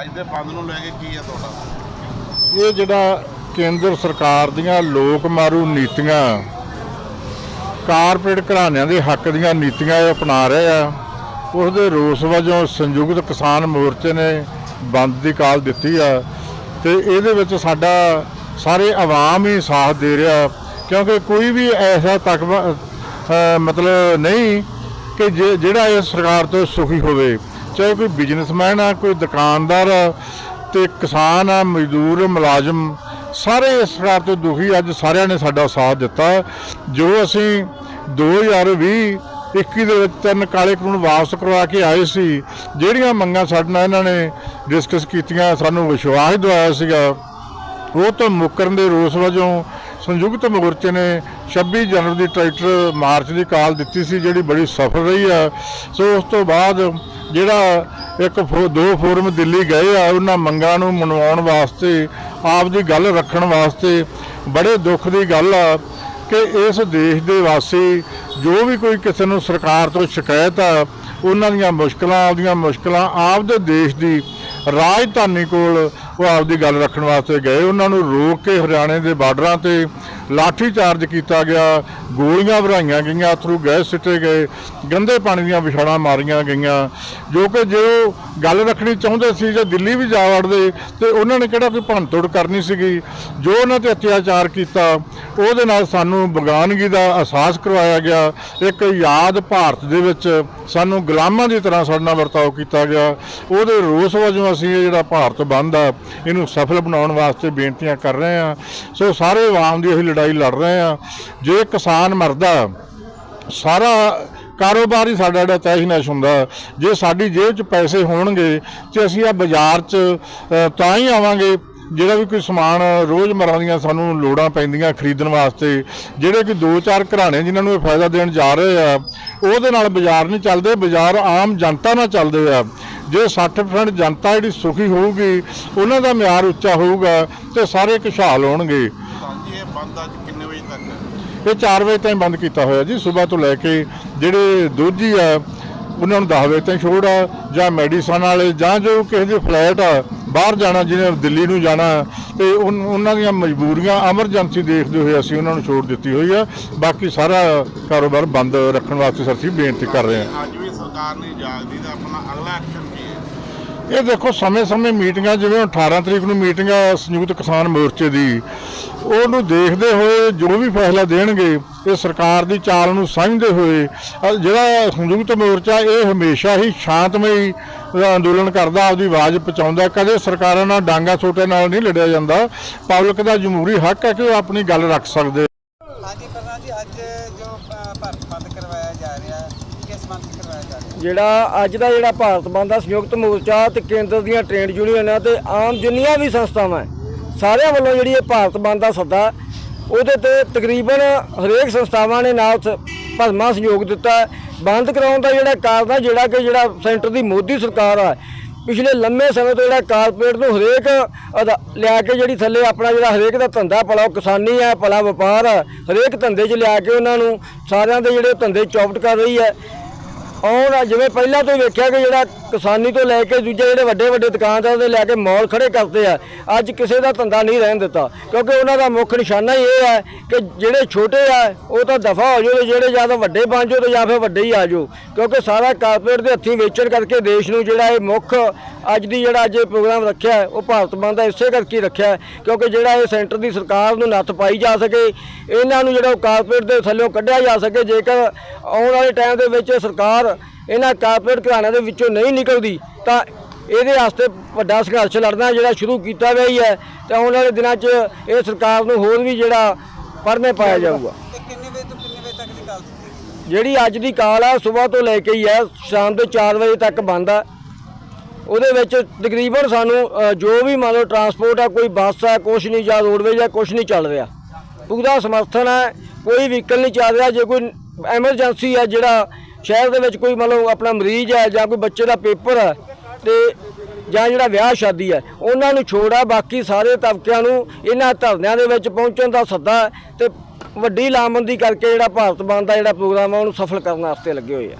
ਅੱਜ ਦੇ ਬੰਦ ਨੂੰ ਲੈ ਕੇ ਕੀ ਹੈ ਤੁਹਾਡਾ? ਇਹ ਜਿਹੜਾ ਕੇਂਦਰ ਸਰਕਾਰ ਦੀਆਂ ਲੋਕ ਮਾਰੂ ਨੀਤੀਆਂ, ਕਾਰਪੋਰੇਟ ਘਰਾਣਿਆਂ ਦੇ ਹੱਕ ਦੀਆਂ ਨੀਤੀਆਂ ਇਹ ਅਪਣਾ ਰਹੇ ਆ ਉਸ ਦੇ ਰੋਸ ਵਜੋਂ ਸੰਯੁਕਤ ਕਿਸਾਨ ਮੋਰਚੇ ਨੇ ਬੰਦ ਦੀ ਕਾਲ ਦਿੱਤੀ ਆ ਤੇ ਇਹਦੇ ਵਿੱਚ ਸਾਡਾ ਸਾਰੇ ਆਵਾਮ ਹੀ ਸਾਥ ਦੇ ਰਿਹਾ, ਕਿਉਂਕਿ ਕੋਈ ਵੀ ਐਸਾ ਤੱਕ ਮਤਲਬ ਨਹੀਂ ਕਿ ਜੇ- ਜਿਹੜਾ ਇਸ ਸਰਕਾਰ ਤੋਂ ਸੁਖੀ ਹੋਵੇ। ਚਾਹੇ ਕੋਈ ਬਿਜ਼ਨਸਮੈਨ ਆ, ਕੋਈ ਦੁਕਾਨਦਾਰ ਆ ਤੇ ਕਿਸਾਨ ਆ, ਮਜ਼ਦੂਰ, ਮੁਲਾਜ਼ਮ, ਸਾਰੇ ਇਸ ਸਰਕਾਰ ਤੋਂ ਦੁਖੀ। ਅੱਜ ਸਾਰਿਆਂ ਨੇ ਸਾਡਾ ਸਾਥ ਦਿੱਤਾ। ਜੋ ਅਸੀਂ 2020 21 ਦੇ ਵਿੱਚ ਤਿੰਨ ਕਾਲੇ ਕਾਨੂੰਨ ਵਾਪਸ ਕਰਵਾ ਕੇ ਆਏ ਸੀ, ਜਿਹੜੀਆਂ ਮੰਗਾਂ ਸਾਡੇ ਨਾਲ ਇਹਨਾਂ ਨੇ ਡਿਸਕਸ ਕੀਤੀਆਂ, ਸਾਨੂੰ ਵਿਸ਼ਵਾਸ ਦਿਵਾਇਆ ਸੀਗਾ, ਉਹ ਤੋਂ ਮੁਕਰਨ ਦੇ ਰੋਸ ਵਜੋਂ ਸੰਯੁਕਤ ਮੋਰਚੇ ਨੇ 26 ਜਨਵਰੀ ਦੀ ਟਰੈਕਟਰ ਮਾਰਚ ਦੀ ਕਾਲ ਦਿੱਤੀ ਸੀ, ਜਿਹੜੀ ਬੜੀ ਸਫਲ ਰਹੀ ਆ। ਸੋ ਉਸ ਤੋਂ ਬਾਅਦ ਜਿਹੜਾ ਇੱਕ ਫੋ- ਦੋ ਫੋਰਮ ਦਿੱਲੀ ਗਏ ਆ, ਉਹਨਾਂ ਮੰਗਾਂ ਨੂੰ ਮਨਵਾਉਣ ਵਾਸਤੇ ਆਪ ਦੀ ਗੱਲ ਰੱਖਣ ਵਾਸਤੇ ਬੜੇ ਦੁੱਖ ਦੀ ਗੱਲ ਆ ਕਿ ਇਸ ਦੇਸ਼ ਦੇ ਵਾਸੀ ਜੋ ਵੀ ਕੋਈ ਕਿਸੇ ਨੂੰ ਸਰਕਾਰ ਤੋਂ ਸ਼ਿਕਾਇਤ ਆ, ਉਹਨਾਂ ਦੀਆਂ ਮੁਸ਼ਕਲਾਂ, ਆਪਦੀਆਂ ਮੁਸ਼ਕਲਾਂ ਆਪ ਦੇ ਦੇਸ਼ ਦੀ ਰਾਜਧਾਨੀ ਕੋਲ ਉਹ ਆਪਦੀ ਗੱਲ ਰੱਖਣ ਵਾਸਤੇ ਗਏ। ਉਹਨਾਂ ਨੂੰ ਰੋਕ ਕੇ ਹਰਿਆਣੇ ਦੇ ਬਾਰਡਰਾਂ ਤੇ ਲਾਠੀ ਚਾਰਜ ਕੀਤਾ ਗਿਆ, ਗੋਲੀਆਂ ਭਰਾਈਆਂ ਗਈਆਂ ਥਰੂ ਗੈਸ ਸਿੱਟੇ ਗਏ, ਗੰਦੇ ਪਾਣੀ ਦੀਆਂ ਵਿਛਾੜਾਂ ਮਾਰੀਆਂ ਗਈਆਂ। ਜੋ ਕਿ ਜੇ ਉਹ ਗੱਲ ਰੱਖਣੀ ਚਾਹੁੰਦੇ ਸੀ ਜੇ ਦਿੱਲੀ ਵੀ ਜਾ ਵੜਦੇ, ਤੇ ਉਹਨਾਂ ਨੇ ਕਿਹੜਾ ਕੋਈ ਭੰਨਤੋੜ ਕਰਨੀ ਸੀਗੀ? ਜੋ ਉਹਨਾਂ ਤੇ ਅਤਿਆਚਾਰ ਕੀਤਾ, ਉਹਦੇ ਨਾਲ ਸਾਨੂੰ ਬਗਾਨਗੀ ਦਾ ਅਹਿਸਾਸ ਕਰਵਾਇਆ ਗਿਆ। ਇੱਕ ਯਾਦ ਭਾਰਤ ਦੇ ਵਿੱਚ ਸਾਨੂੰ ਗੁਲਾਮਾਂ ਦੀ ਤਰ੍ਹਾਂ ਸਾਡੇ ਨਾਲ ਵਰਤਾਓ ਕੀਤਾ ਗਿਆ। ਉਹਦੇ ਰੋਸ ਵਜੋਂ ਅਸੀਂ ਇਹ ਜਿਹੜਾ ਭਾਰਤ ਬੰਦ ਆ, ਇਹਨੂੰ ਸਫਲ ਬਣਾਉਣ ਵਾਸਤੇ ਬੇਨਤੀਆਂ ਕਰ ਰਹੇ ਹਾਂ। ਸੋ ਸਾਰੇ ਆਵਾਮ ਦੀ ਅਸੀਂ ਲੜਾਈ ਲੜ ਰਹੇ ਹਾਂ ਜੇ ਕਿਸਾਨ ਮਰਦਾ, ਸਾਰਾ ਕਾਰੋਬਾਰ ਹੀ ਸਾਡਾ ਜਿਹੜਾ ਤਹਿਸ਼-ਨਹਿਸ਼ ਹੁੰਦਾ। ਜੇ ਸਾਡੀ ਜੇਬ 'ਚ ਪੈਸੇ ਹੋਣਗੇ, ਤੇ ਅਸੀਂ ਆ ਬਾਜ਼ਾਰ 'ਚ ਤਾਂ ਹੀ ਆਵਾਂਗੇ। ਜਿਹੜਾ ਵੀ ਕੋਈ ਸਮਾਨ ਰੋਜ਼ਮਰਰਾ ਦੀਆਂ ਸਾਨੂੰ ਲੋੜਾਂ ਪੈਂਦੀਆਂ ਖਰੀਦਣ ਵਾਸਤੇ, ਜਿਹੜੇ ਕਿ ਦੋ ਚਾਰ ਘਰਾਣੇ ਜਿਨ੍ਹਾਂ ਨੂੰ ਇਹ ਫਾਇਦਾ ਦੇਣ ਜਾ ਰਹੇ ਆ, ਉਹਦੇ ਨਾਲ ਬਾਜ਼ਾਰ ਨਹੀਂ ਚੱਲਦੇ। ਬਾਜ਼ਾਰ ਆਮ ਜਨਤਾ ਨਾਲ ਚੱਲਦੇ ਆ। ਜੇ 60% ਜਨਤਾ ਜਿਹੜੀ ਸੁਖੀ ਹੋਊਗੀ, ਉਹਨਾਂ ਦਾ ਮਿਆਰ ਉੱਚਾ ਹੋਊਗਾ ਤੇ ਸਾਰੇ ਖੁਸ਼ਹਾਲ ਹੋਣਗੇ। ਬੰਦ ਅੱਜ ਕਿੰਨੇ ਵਜੇ ਤੱਕ ਹੈ? ਇਹ 4 ਵਜੇ ਤਾਈਂ ਬੰਦ ਕੀਤਾ ਹੋਇਆ ਜੀ ਸਵੇਰ ਤੋਂ ਲੈ ਕੇ ਜਿਹੜੇ ਦੋਜੀ ਆ ਉਹਨਾਂ ਨੂੰ 10 ਵਜੇ ਤਾਈਂ ਛੋੜ ਆ ਜਾਂ ਮੈਡੀਸਨ ਵਾਲੇ ਜਾਂ ਜੋ ਕਿਸੇ ਦੇ ਫਲੈਟ ਆ ਬਾਹਰ ਜਾਣਾ ਜਿਹਨੇ ਦਿੱਲੀ ਨੂੰ ਜਾਣਾ ਤੇ ਉਹਨਾਂ ਦੀਆਂ ਮਜਬੂਰੀਆਂ ਐਮਰਜੈਂਸੀ ਦੇਖਦੇ ਹੋਏ ਅਸੀਂ ਉਹਨਾਂ ਨੂੰ ਛੋੜ ਦਿੱਤੀ ਹੋਈ ਆ। ਬਾਕੀ ਸਾਰਾ ਕਾਰੋਬਾਰ ਬੰਦ ਰੱਖਣ ਵਾਸਤੇ ਸਰ ਅਸੀਂ ਬੇਨਤੀ ਕਰ ਰਹੇ ਹਾਂ। ਅੱਜ ਵੀ ਸਰਕਾਰ ਨਹੀਂ ਜਾਗਦੀ ਤਾਂ ਆਪਣਾ ਅਗਲਾ ਐਕਸ਼ਨ ਕੀ ਹੈ? ਇਹ ਦੇਖੋ ਸਮੇਂ-ਸਮੇਂ ਮੀਟਿੰਗਾਂ ਜਿਵੇਂ ਹੁਣ 18 ਤਰੀਕ ਨੂੰ ਮੀਟਿੰਗ ਆ ਸੰਯੁਕਤ ਕਿਸਾਨ ਮੋਰਚੇ ਦੀ ਉਹਨੂੰ ਦੇਖਦੇ ਹੋਏ ਜੋ ਵੀ ਫੈਸਲਾ ਦੇਣਗੇ ਇਹ ਸਰਕਾਰ ਦੀ ਚਾਲ ਨੂੰ ਸਮਝਦੇ ਹੋਏ ਜਿਹੜਾ ਸੰਯੁਕਤ ਮੋਰਚਾ ਇਹ ਹਮੇਸ਼ਾ ਹੀ ਸ਼ਾਂਤਮਈ ਅੰਦੋਲਨ ਕਰਦਾ ਆਪਦੀ ਆਵਾਜ਼ ਪਹੁੰਚਾਉਂਦਾ। ਕਦੇ ਸਰਕਾਰਾਂ ਨਾਲ ਡਾਂਗਾ ਛੋਟੇ ਨਾਲ ਨਹੀਂ ਲੜਿਆ ਜਾਂਦਾ। ਪਬਲਿਕ ਦਾ ਜਮਹੂਰੀ ਹੱਕ ਹੈ ਕਿ ਉਹ ਆਪਣੀ ਗੱਲ ਰੱਖ ਸਕਦੇ। ਹਾਂਜੀ ਪ੍ਰਧਾਨ ਜੀ ਅੱਜ ਜੋ ਅ, ਭਾਰਤ ਬੰਦ ਕਰਵਾਇਆ ਜਾ ਰਿਹਾ ਹੈ, ਕਿਸ ਬੰਦ ਕਰਵਾਇਆ ਜਾ ਰਿਹਾ? ਜਿਹੜਾ ਅੱਜ ਦਾ ਜਿਹੜਾ ਭਾਰਤ ਬੰਦ ਦਾ ਸੰਯੁਕਤ ਮੋਰਚਾ ਤੇ ਕੇਂਦਰ ਦੀਆਂ ਟ੍ਰੇਡ ਯੂਨੀਅਨਾਂ ਤੇ ਆਮ ਜਿੰਨੀਆਂ ਵੀ ਸੰਸਥਾਵਾਂ ਹੈ, ਸਾਰਿਆਂ ਵੱਲੋਂ ਜਿਹੜੀ ਇਹ ਭਾਰਤ ਬੰਦ ਦਾ ਸੱਦਾ, ਉਹਦੇ ਤੇ ਤਕਰੀਬਨ ਹਰੇਕ ਸੰਸਥਾਵਾਂ ਨੇ ਨਾਲ ਸ- ਭਰਮਾ ਸਹਿਯੋਗ ਦਿੱਤਾ। ਬੰਦ ਕਰਾਉਣ ਦਾ ਜਿਹੜਾ ਕਾਰਨ ਹੈ ਜਿਹੜਾ ਕਿ ਜਿਹੜਾ ਸੈਂਟਰ ਦੀ ਮੋਦੀ ਸਰਕਾਰ ਆ, ਪਿਛਲੇ ਲੰਮੇ ਸਮੇਂ ਤੋਂ ਜਿਹੜਾ ਕਾਰਪੋਰੇਟ ਨੂੰ ਹਰੇਕ ਅਦਾ- ਲਿਆ ਕੇ ਜਿਹੜੀ ਥੱਲੇ ਆਪਣਾ ਜਿਹੜਾ ਹਰੇਕ ਦਾ ਧੰਦਾ, ਭਲਾ ਉਹ ਕਿਸਾਨੀ ਆ, ਭਲਾ ਵਪਾਰ ਆ, ਹਰੇਕ ਧੰਦੇ 'ਚ ਲਿਆ ਕੇ ਉਹਨਾਂ ਨੂੰ ਸਾਰਿਆਂ ਦੇ ਜਿਹੜੇ ਧੰਦੇ ਚੌਪਟ ਕਰ ਰਹੀ ਹੈ। ਔਰ ਜਿਵੇਂ ਪਹਿਲਾਂ ਤੋਂ ਹੀ ਵੇਖਿਆ ਕਿ ਜਿਹੜਾ ਕਿਸਾਨੀ ਤੋਂ ਲੈ ਕੇ ਦੂਜੇ ਜਿਹੜੇ ਵੱਡੇ ਵੱਡੇ ਦੁਕਾਨਦਾਰ ਦੇ ਲੈ ਕੇ ਮੌਲ ਖੜੇ ਕਰਦੇ ਆ। ਅੱਜ ਕਿਸੇ ਦਾ ਧੰਦਾ ਨਹੀਂ ਰਹਿਣ ਦਿੱਤਾ, ਕਿਉਂਕਿ ਉਹਨਾਂ ਦਾ ਮੁੱਖ ਨਿਸ਼ਾਨਾ ਹੀ ਇਹ ਹੈ ਕਿ ਜਿਹੜੇ ਛੋਟੇ ਆ, ਉਹ ਤਾਂ ਦਫਾ ਹੋ ਜਾਓ ਜਿਹੜੇ ਜਾਂ ਤਾਂ ਵੱਡੇ ਬਣ ਜਾਓ ਤੇ ਜਾਂ ਫਿਰ ਵੱਡੇ ਹੀ ਆ ਜਾਓ। ਕਿਉਂਕਿ ਸਾਰਾ ਕਾਰਪੋਰੇਟ ਦੇ ਹੱਥੀਂ ਵੇਚਣ ਕਰਕੇ ਦੇਸ਼ ਨੂੰ ਜਿਹੜਾ ਇਹ ਮੁੱਖ ਅੱਜ ਦੀ ਜਿਹੜਾ ਅੱਜ ਇਹ ਪ੍ਰੋਗਰਾਮ ਰੱਖਿਆ, ਉਹ ਭਾਰਤ ਬੰਦ ਦਾ ਇਸੇ ਕਰਕੇ ਰੱਖਿਆ, ਕਿਉਂਕਿ ਜਿਹੜਾ ਇਹ ਸੈਂਟਰ ਦੀ ਸਰਕਾਰ ਨੂੰ ਨੱਥ ਪਾਈ ਜਾ ਸਕੇ, ਇਹਨਾਂ ਨੂੰ ਜਿਹੜਾ ਉਹ ਕਾਰਪੋਰੇਟ ਦੇ ਥੱਲੇੋਂ ਕੱਢਿਆ ਜਾ ਸਕੇ, ਜੇਕਰ ਆਉਣ ਵਾਲੇ ਟਾਈਮ ਦੇ ਵਿੱਚ ਸਰਕਾਰ ਇਹਨਾਂ ਕਾਰਪੋਰੇਟ ਘਰਾਣਿਆਂ ਦੇ ਵਿੱਚੋਂ ਨਹੀਂ ਨਿਕਲਦੀ ਤਾਂ ਇਹਦੇ ਵਾਸਤੇ ਵੱਡਾ ਸੰਘਰਸ਼ ਲੜਨਾ ਜਿਹੜਾ ਸ਼ੁਰੂ ਕੀਤਾ ਗਿਆ ਹੀ ਹੈ ਤੇ ਆਉਣ ਵਾਲੇ ਦਿਨਾਂ 'ਚ ਇਹ ਸਰਕਾਰ ਨੂੰ ਹੋਰ ਵੀ ਜਿਹੜਾ ਪੜਨੇ ਪਾਇਆ ਜਾਊਗਾ। ਜਿਹੜੀ ਅੱਜ ਦੀ ਕਾਲ ਆ ਸਵੇਰ ਤੋਂ ਲੈ ਕੇ ਹੀ ਹੈ ਸ਼ਾਮ ਦੇ 4 ਵਜੇ ਤੱਕ ਬੰਦ ਆ ਉਹਦੇ ਵਿੱਚ ਤਕਰੀਬਨ ਸਾਨੂੰ ਜੋ ਵੀ ਮੰਨ ਲਓ ਟਰਾਂਸਪੋਰਟ ਆ ਕੋਈ ਬੱਸ ਆ ਕੁਛ ਨਹੀਂ ਜਾਂ ਰੋਡਵੇਜ ਜਾਂ ਕੁਛ ਨਹੀਂ ਚੱਲ ਰਿਹਾ। ਪੂਰਾ ਸਮਰਥਨ ਹੈ ਕੋਈ ਵਹੀਕਲ ਨਹੀਂ ਚੱਲ ਰਿਹਾ ਜੇ ਕੋਈ ਐਮਰਜੈਂਸੀ ਹੈ ਜਿਹੜਾ ਸ਼ਹਿਰ ਦੇ ਵਿੱਚ ਕੋਈ ਮਤਲਬ ਆਪਣਾ ਮਰੀਜ਼ ਹੈ ਜਾਂ ਕੋਈ ਬੱਚੇ ਦਾ ਪੇਪਰ ਹੈ ਤੇ ਜਾਂ ਜਿਹੜਾ ਵਿਆਹ ਸ਼ਾਦੀ ਹੈ, ਉਹਨਾਂ ਨੂੰ ਛੋੜਾ, ਬਾਕੀ ਸਾਰੇ ਤਬਕਿਆਂ ਨੂੰ ਇਹਨਾਂ ਧਰਨਿਆਂ ਦੇ ਵਿੱਚ ਪਹੁੰਚਣ ਦਾ ਸੱਦਾ ਹੈ ਤੇ ਵੱਡੀ ਲਾਮਬੰਦੀ ਕਰਕੇ ਜਿਹੜਾ ਭਾਰਤ ਬੰਦ ਦਾ ਜਿਹੜਾ ਪ੍ਰੋਗਰਾਮ ਆ ਉਹਨੂੰ ਸਫਲ ਕਰਨ ਵਾਸਤੇ ਲੱਗੇ ਹੋਏ ਆ।